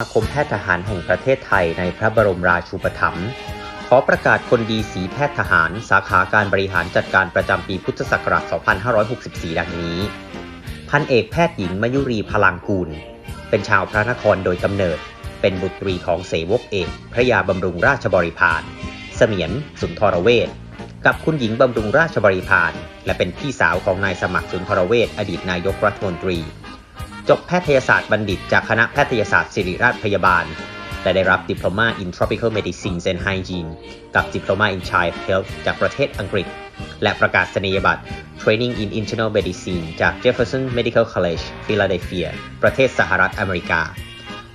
สมาคมแพทย์ทหารแห่งประเทศไทยในพระบรมราชูปถัมภ์ขอประกาศคนดีสีแพทย์ทหาร สาขาการบริหารจัดการประจำปีพุทธศักราช 2564 ดังนี้ พันเอกแพทย์หญิงมยุรีพลังกูล เป็นชาวพระนครโดยกำเนิด เป็นบุตรีของเสวกเอกพระยาบำรุงราชบริพารเสมียนสุนทรเวชกับคุณหญิงบำรุงราชบริพารและเป็นพี่สาวของนายสมัครสุนทรเวชอดีตนายกรัฐมนตรี จบแพทยศาสตร์บัณฑิต จากคณะแพทยศาสตร์ศิริราชพยาบาล และได้รับดิปโลมา in tropical medicine and hygiene กับดิปโลมา in child health จากประเทศอังกฤษ และประกาศนียบัตร training in internal medicine จาก Jefferson Medical College Philadelphia ประเทศสหรัฐอเมริกา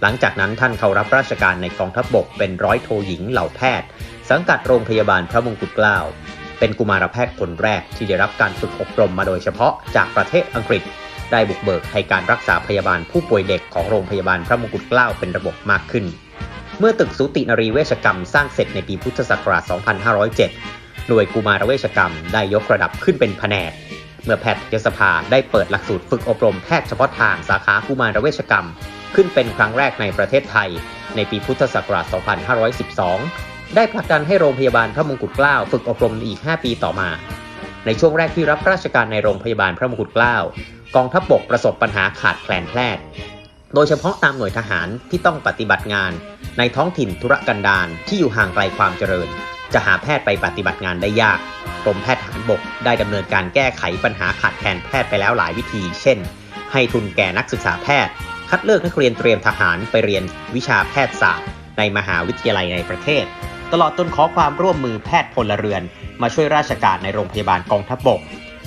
หลังจากนั้นท่านเข้ารับราชการในกองทัพบบกเป็นร้อยโทหญิงเหล่าแพทย์ สังกัดโรงพยาบาลพระมงกุฎเกล้าเป็นกุมารแพทย์คนแรกที่ได้รับการฝึกอบรมมาโดยเฉพาะจากประเทศอังกฤษ ได้บุกเบิกให้การรักษาพยาบาลผู้ป่วยเด็กของโรงพยาบาลพระมงกุฎเกล้าเป็นระบบมากขึ้น เมื่อตึกสูตินรีเวชกรรมสร้างเสร็จในปีพุทธศักราช 2507 หน่วยกุมารเวชกรรมได้ยกระดับขึ้นเป็นแผนก เมื่อแพทยสภาได้เปิดหลักสูตรฝึกอบรมแพทย์เฉพาะทางสาขากุมารเวชกรรม ขึ้นเป็นครั้งแรกในประเทศไทย ในปีพุทธศักราช 2512 ได้ผลักดันให้โรงพยาบาลพระมงกุฎเกล้าฝึกอบรมอีก 5 ปีต่อมา ในช่วงแรกที่รับราชการในโรงพยาบาลพระมงกุฎเกล้า กองทัพบกประสบปัญหาขาดแคลนแพทย์โดยเฉพาะตามหน่วยทหารที่ต้องปฏิบัติงาน ในท้องถิ่นธุรกันดารที่อยู่ห่างไกลความเจริญ จะหาแพทย์ไปปฏิบัติงานได้ยากกรมแพทย์ทหารบกได้ดำเนินการแก้ไขปัญหาขาดแคลนแพทย์ไปแล้วหลายวิธี เช่น ให้ทุนแก่นักศึกษาแพทย์ คัดเลือกนักเรียนเตรียมทหารไปเรียนวิชาแพทยศาสตร์ ในมหาวิทยาลัยในประเทศ ตลอดจนขอความร่วมมือแพทย์พลเรือน มาช่วยราชการในโรงพยาบาลกองทัพบบก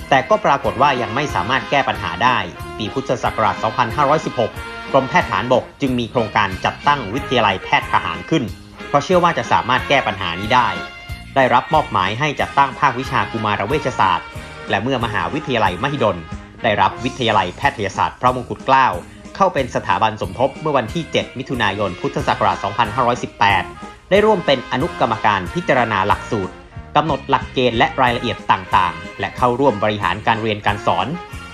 แต่ก็ปรากฏว่ายังไม่สามารถแก้ปัญหาได้ ปีพุทธศักราช 2516 กรมแพทย์ฐานบกจึงมีโครงการจัดตั้งวิทยาลัยแพทย์ทหารขึ้น เพราะเชื่อว่าจะสามารถแก้ปัญหานี้ได้ ได้รับมอบหมายให้จัดตั้งภาควิชากุมารเวชศาสตร์ และเมื่อมหาวิทยาลัยมหิดล ได้รับวิทยาลัยแพทยศาสตร์พระมงกุฎเกล้าเข้าเป็นสถาบันสมทบเมื่อวันที่ 7 มิถุนายน พุทธศักราช 2518 ได้ร่วมเป็นอนุกรรมการพิจารณาหลักสูตร กำหนดหลักเกณฑ์และรายละเอียดต่างๆ และเข้าร่วมบริหารการเรียนการสอน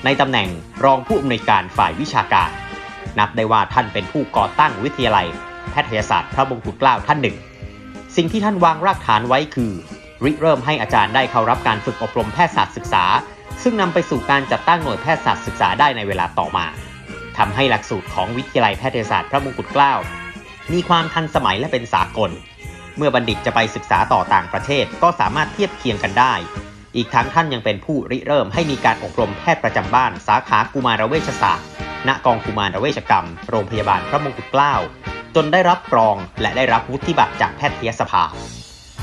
ในตำแหน่งรองผู้อำนวยการฝ่ายวิชาการ นับได้ว่าท่านเป็นผู้ก่อตั้งวิทยาลัย แพทยศาสตร์พระมงกุฎเกล้าท่านหนึ่ง สิ่งที่ท่านวางรากฐานไว้คือ ริเริ่มให้อาจารย์ได้เข้ารับการฝึกอบรมแพทยศาสตร์ศึกษา ซึ่งนำไปสู่การจัดตั้งหน่วยแพทยศาสตร์ศึกษาได้ในเวลาต่อมาทำให้หลักสูตรของวิทยาลัยแพทยศาสตร์พระมงกุฎเกล้ามีความทันสมัยและเป็นสากล เมื่อบัณฑิตจะไปศึกษาต่อต่างประเทศก็สามารถเทียบเคียงกันได้ อีกทั้งท่านยังเป็นผู้ริเริ่มให้มีการอบรมแพทย์ประจำบ้าน สาขากุมารเวชศาสตร์ ณ กองกุมารเวชกรรม โรงพยาบาลพระมงกุฎเกล้า จนได้รับรองและได้รับวุฒิบัตรจากแพทยสภา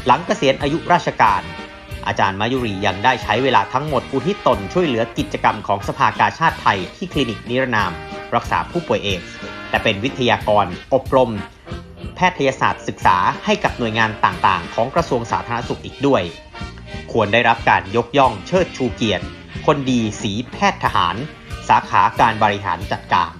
หลังเกษียณอายุราชการ อาจารย์มายุรียังได้ใช้เวลาทั้งหมดอุทิศตนช่วยเหลือกิจกรรมของสภากาชาติไทยที่คลินิกนิรนาม รักษาผู้ป่วยเอดส์และเป็นวิทยากร อบรม แพทยศาสตร์ศึกษาให้กับหน่วยงานต่างๆ ของกระทรวงสาธารณสุขอีกด้วย ควรได้รับการยกย่องเชิดชูเกียรติ คนดีสีแพทย์ทหาร สาขาการบริหารจัดการ